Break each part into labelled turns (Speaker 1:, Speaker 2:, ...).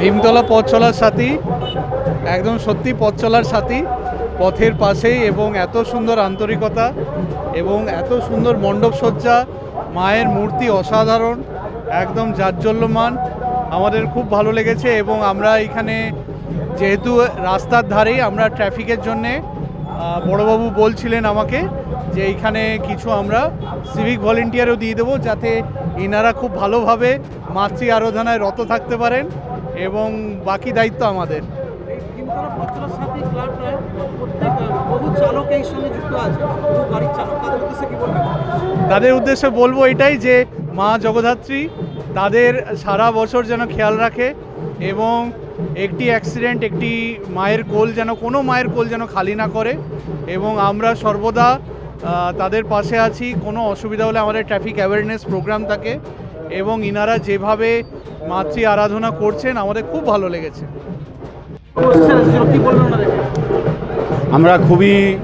Speaker 1: ভীমতলা পথ চলার সাথী, একদম সত্যি পথ চলার সাথী, পথের পাশেই এবং এত সুন্দর আন্তরিকতা এবং এত সুন্দর মণ্ডপ সজ্জা, মায়ের মূর্তি অসাধারণ, একদম জাজ্জল্যমান, আমাদের খুব ভালো লেগেছে এবং আমরা এখানে যেহেতু রাস্তার ধারেই আমরা ট্রাফিকের জন্যে বড়বাবু বলছিলেন আমাকে যে এইখানে কিছু আমরা সিভিক ভলেন্টিয়ারও দিয়ে দেবো যাতে ইনারা খুব ভালোভাবে মাতৃ আরাধনায় রত থাকতে পারেন। এবং বাকি দায়িত্ব আমাদের।
Speaker 2: তাদের উদ্দেশ্যে
Speaker 1: বলব এটাই যে, মা জগদ্ধাত্রী তাদের সারা বছর যেন খেয়াল রাখে এবং একটি অ্যাক্সিডেন্ট একটি মায়ের কোল যেন, কোনো মায়ের কোল যেন খালি না করে এবং আমরা সর্বদা তাদের পাশে আছি। কোনো অসুবিধা হলে আমাদের ট্রাফিক অ্যাওয়ারনেস প্রোগ্রাম থাকে। এবং ইনারা যেভাবে মাতৃ আরাধনা করছেন, আমাদের খুব ভালো লেগেছে।
Speaker 3: আমরা খুবই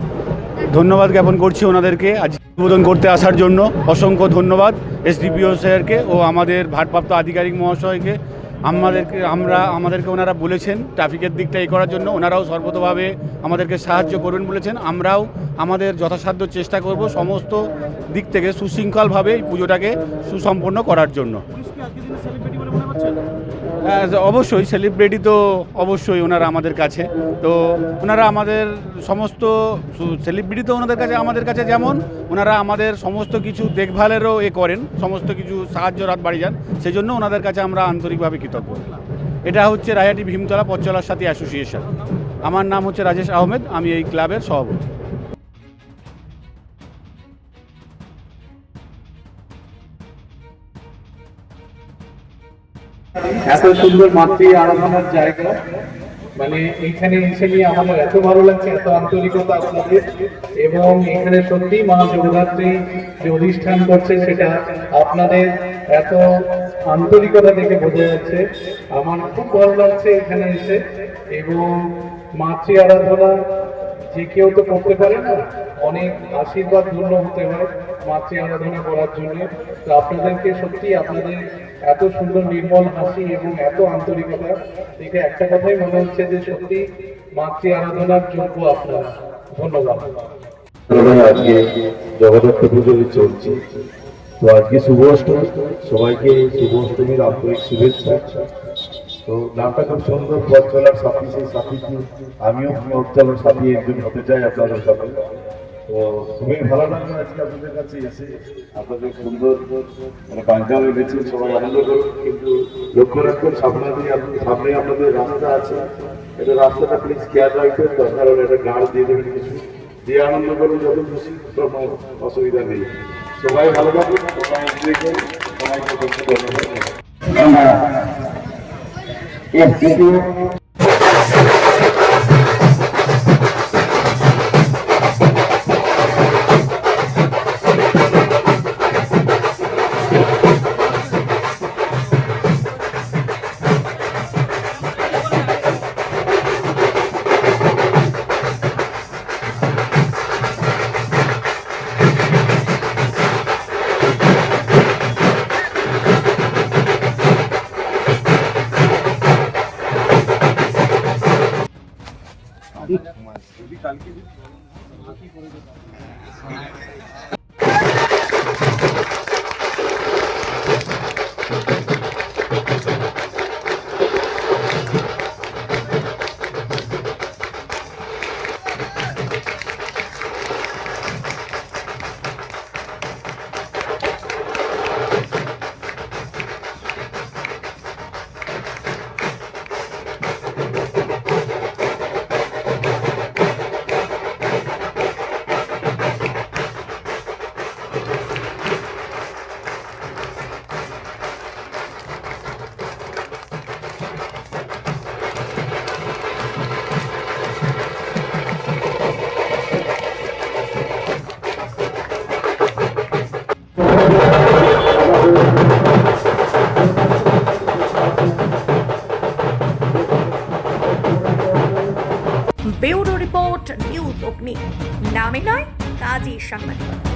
Speaker 3: ধন্যবাদ জ্ঞাপন করছি ওনাদেরকে আজ উদ্বোধন করতে আসার জন্য। অসংখ্য ধন্যবাদ এসডিপিও স্যারকে ও আমাদের ভারপ্রাপ্ত আধিকারিক মহাশয়কে। আমাদেরকে, আমরা, আমাদেরকে ওনারা বলেছেন ট্রাফিকের দিকটা এই করার জন্য। ওনারাও সর্বতভাবে আমাদেরকে সাহায্য করবেন বলেছেন। আমরাও আমাদের যথাসাধ্য চেষ্টা করব। সমস্ত দিক থেকে সুশৃঙ্খলভাবে এই পুজোটাকে সুসম্পন্ন করার জন্য। হ্যাঁ, অবশ্যই সেলিব্রিটি তো অবশ্যই ওনারা আমাদের কাছে। তো ওনারা আমাদের সমস্ত সেলিব্রিটি তো ওনাদের কাছে আমাদের কাছে যেমন ওনারা আমাদের সমস্ত কিছু দেখভালেরও এ করেন সমস্ত কিছু সাহায্য রাত বাড়ি যান সেই জন্য ওনাদের কাছে আমরা আন্তরিকভাবে কৃতজ্ঞ। এটা হচ্ছে রায়াটি ভীমতলা পথচলার সাথী অ্যাসোসিয়েশন। আমার নাম হচ্ছে রাজেশ আহমেদ আমি এই ক্লাবের সভাপতি।
Speaker 1: এত সুন্দর মাতৃ আরাধনার জায়গা। মানে এইখানে এসে নিয়ে আমাদের এত ভালো লাগছে, এত আন্তরিকতা আপনাদের। এবং এখানে সত্যি মা জগদ্ধাত্রী যে অধিষ্ঠান করছে, সেটা আপনাদের এত আন্তরিকতা দেখে বোঝা যাচ্ছে। আমার খুব ভালো লাগছে এখানে এসে। এবং মাতৃ আরাধনা যে কেউ তো করতে পারে না, অনেক আশীর্বাদ ধন্য হতে হয় মাতৃ আরাধনা করার জন্য। তো আপনাদেরকে সত্যি আপনাদের এত সুন্দর নির্মল হাসি এবং এত আন্তরিকতা, দেখে একটা কথাই মনে হচ্ছে যে সত্যি মাতৃ আরাধনার যোগ্য আপনারা। ধন্যবাদ।
Speaker 4: আজকে পুজো চলছে। তো আজকে শুভ অষ্টমী। সবাইকে শুভ অষ্টমীর আন্তরিক শুভেচ্ছা। তো নামটা খুব সুন্দর, পথ চলার সাথী সেই আমিও পথ চলার সাথী একজন হতে চাই আপনাদের সাথে। তো খুবই ভালো লাগল আজকে আপনাদের কাছে এসে। আপনাদের সুন্দর মানে রয়েছে সবাই আনন্দ করুন। কিন্তু লক্ষ্য রাখুন সামনে দিয়ে সামনে আপনাদের রাস্তা আছে। এটা রাস্তাটা প্লিজ খেয়াল রাখবেন দরকার হলে এটা গাড় দিয়ে দেবেন দিয়ে আনন্দ করুন, যত খুশি অসুবিধা নেই। সবাই ভালো থাকুন, সবাই
Speaker 5: ব্যুরো রিপোর্ট নিউজ অগ্নি। নামে নয় কাজী সাংবাদিকতা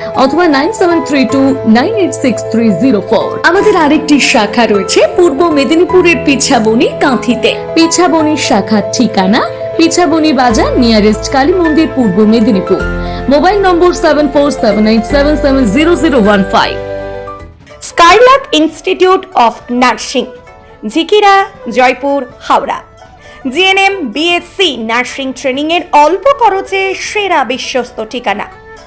Speaker 6: অথবা nine seven three two nine eight six three zero four. আমাদের আরেকটি শাখা রয়েছে, পূর্ব মেদিনীপুরের পিছাবনি কাঁথিতে। পিছাবনির শাখার ঠিকানা পিছাবনি বাজার নিয়ারেস্ট কালী মন্দির, Purba Medinipur. Mobile number seven four seven eight seven seven zero zero one five.
Speaker 5: Skylark institute of nursing, Jhikira, Joypur, Howrah. GNM, BSc nursing ট্রেনিংয়ের অল্প খরচে সেরা বিশ্বস্ত ঠিকানা।